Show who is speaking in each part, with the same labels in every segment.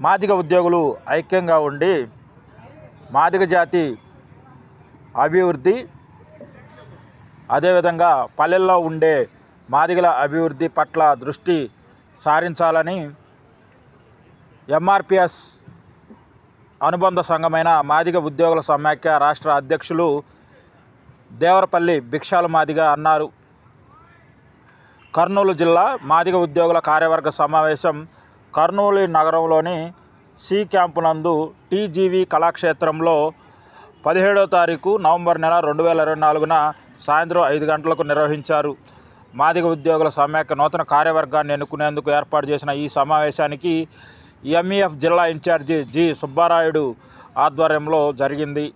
Speaker 1: మాదిగ ఉద్యోగులు ఐక్యంగా ఉండి మాదిగ జాతి అభివృద్ధి అదేవిధంగా పల్లెల్లో ఉండే మాదిగల అభివృద్ధి పట్ల దృష్టి సారించాలని ఎంఆర్పిఎస్ అనుబంధ సంఘమైన మాదిగ ఉద్యోగుల సమాఖ్య రాష్ట్ర అధ్యక్షులు దేవరపల్లి భిక్షాల మాదిగ అన్నారు. కర్నూలు జిల్లా మాదిగ ఉద్యోగుల కార్యవర్గ సమావేశం కర్నూలు నగరంలోని సి క్యాంపు నందు టీజీవీ కళాక్షేత్రంలో పదిహేడో తారీఖు నవంబర్ నెల రెండు వేల ఇరవై నాలుగున సాయంత్రం ఐదు గంటలకు నిర్వహించారు. మాదిగ ఉద్యోగుల సమాఖ్య నూతన కార్యవర్గాన్ని ఎన్నుకునేందుకు ఏర్పాటు చేసిన ఈ సమావేశానికి ఎంఈఎఫ్ జిల్లా ఇన్ఛార్జి జి సుబ్బారాయుడు ఆధ్వర్యంలో జరిగింది.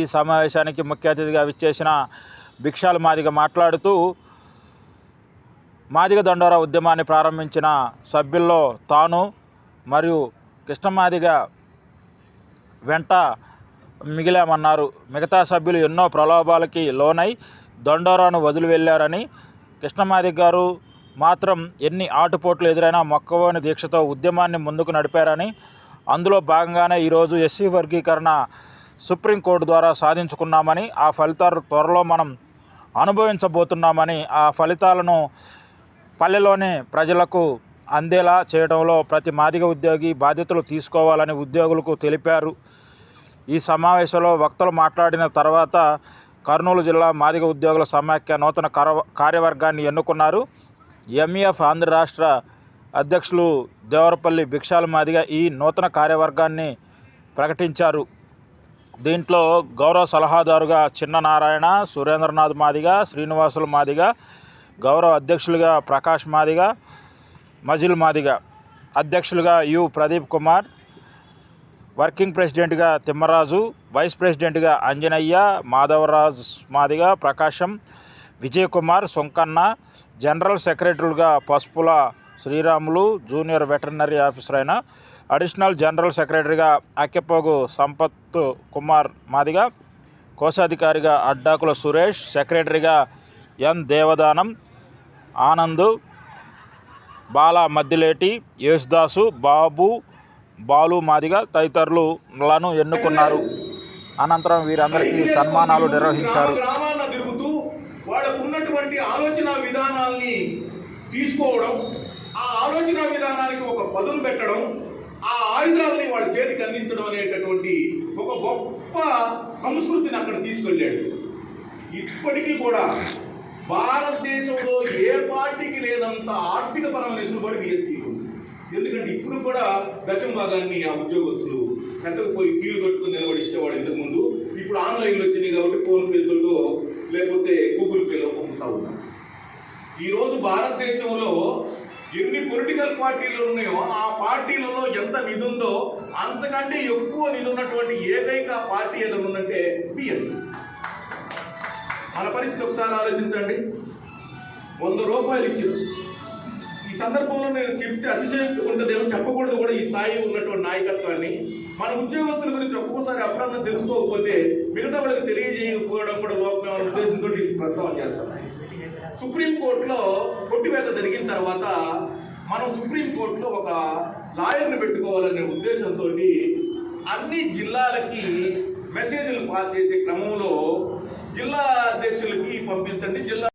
Speaker 1: ఈ సమావేశానికి ముఖ్య అతిథిగా విచ్చేసిన భిక్షాల మాదిగ మాట్లాడుతూ మాదిగ దండోరా ఉద్యమాన్ని ప్రారంభించిన సభ్యుల్లో తాను మరియు కృష్ణమాదిగ వెంట మిగిలామన్నారు. మిగతా సభ్యులు ఎన్నో ప్రలోభాలకి లోనై దండోరాను వదిలి వెళ్ళారని కృష్ణమాదిగ గారు మాత్రం ఎన్ని ఆటుపోట్లు ఎదురైనా మొక్కవోని దీక్షతో ఉద్యమాన్ని ముందుకు నడిపారని అందులో భాగంగానే ఈరోజు ఎస్సీ వర్గీకరణ సుప్రీంకోర్టు ద్వారా సాధించుకున్నామని ఆ ఫలితాలు త్వరలో మనం అనుభవించబోతున్నామని ఆ ఫలితాలను పల్లెలోనే ప్రజలకు అందేలా చేయడంలో ప్రతి మాదిగ ఉద్యోగి బాధ్యతలు తీసుకోవాలని ఉద్యోగులకు తెలిపారు. ఈ సమావేశంలో వక్తలు మాట్లాడిన తర్వాత కర్నూలు జిల్లా మాదిగ ఉద్యోగుల సమాఖ్య నూతన కార్యవర్గాన్ని ఎన్నుకున్నారు. ఎంఈఎఫ్ ఆంధ్ర రాష్ట్ర అధ్యక్షులు దేవరపల్లి భిక్షాల మాదిగ ఈ నూతన కార్యవర్గాన్ని ప్రకటించారు. దీంట్లో గౌరవ సలహాదారుగా చిన్న నారాయణ సురేంద్రనాథ్ మాదిగ శ్రీనివాసులు మాదిగ గౌరవ అధ్యక్షులుగా ప్రకాష్ మాదిగ మజిల్ మాదిగ అధ్యక్షులుగా యు ప్రదీప్ కుమార్ వర్కింగ్ ప్రెసిడెంట్గా తిమ్మరాజు వైస్ ప్రెసిడెంట్గా Anjanaiah Madhavraj Madiga Prakasam Vijay Kumar Sonkanna general సెక్రటరీలుగా Pasupula Sriramulu junior veterinary officer అయిన అడిషనల్ జనరల్ సెక్రటరీగా అక్కెపోగు సంపత్ కుమార్ మాదిగ కోశాధికారిగా అడ్డాకుల సురేష్ సెక్రటరీగా ఎన్ దేవదానం ఆనంద్ బాల మద్దిలేటి యేసుదాసు బాబు బాలు మాదిగ తదితరులను ఎన్నుకున్నారు. అనంతరం వీరందరికీ సన్మానాలు నిర్వహించారు.
Speaker 2: గ్రామ ఆలోచన విధానాల్ని తీసుకోవడం ఆ ఆలోచన విధానానికి ఒక పదును పెట్టడం ఆ ఆయుధాలని వాళ్ళ చేతికి అందించడం అనేటటువంటి ఒక గొప్ప సంస్కృతిని అక్కడ తీసుకెళ్ళాడు. ఇప్పటికీ కూడా భారతదేశంలో ఏ పార్టీకి లేనంత ఆర్థిక పరమైన వెసులుబాటు బీఎస్పీ ఉంది. ఎందుకంటే ఇప్పుడు కూడా దశమ భాగాన్ని ఆ ఉద్యోగస్తులు పెద్దకు పోయి కీలు కట్టుకుని నిలబడి ఇచ్చేవాడు ఇంతకు ముందు ఇప్పుడు ఆన్లైన్లో వచ్చినాయి కాబట్టి ఫోన్ పేలతో లేకపోతే గూగుల్ పేలో పంపుతా ఉన్నాం ఈరోజు భారతదేశంలో ఎన్ని పొలిటికల్ పార్టీలు ఉన్నాయో ఆ పార్టీలలో ఎంత నిధి ఉందో అంతకంటే ఎక్కువ నిధి ఉన్నటువంటి ఏకైక పార్టీ ఏదైనా ఉందంటే బిఎస్పీ మన పరిస్థితి ఒకసారి ఆలోచించండి. వంద రూపాయలు ఇచ్చారు. ఈ సందర్భంలో నేను చెప్తే అతిశయోక్తి ఉంటుందేమో చెప్పకూడదు కూడా ఈ స్థాయి ఉన్నటువంటి నాయకత్వాన్ని. మన ఉద్యోగస్తుల గురించి ఒక్కొక్కసారి అప్రాణం తెలుసుకోకపోతే మిగతా వాళ్ళకి తెలియజేయకపోవడం కూడా లోపం ఉద్దేశంతో ఈ ప్రస్తావన చేస్తాను సుప్రీంకోర్టులో కొట్టివేత జరిగిన తర్వాత మనం సుప్రీంకోర్టులో ఒక లాయర్ని పెట్టుకోవాలనే ఉద్దేశంతో అన్ని జిల్లాలకి మెసేజ్లు పాస్ చేసే క్రమంలో జిల్లా అధ్యక్షులకి పంపించండి. జిల్లా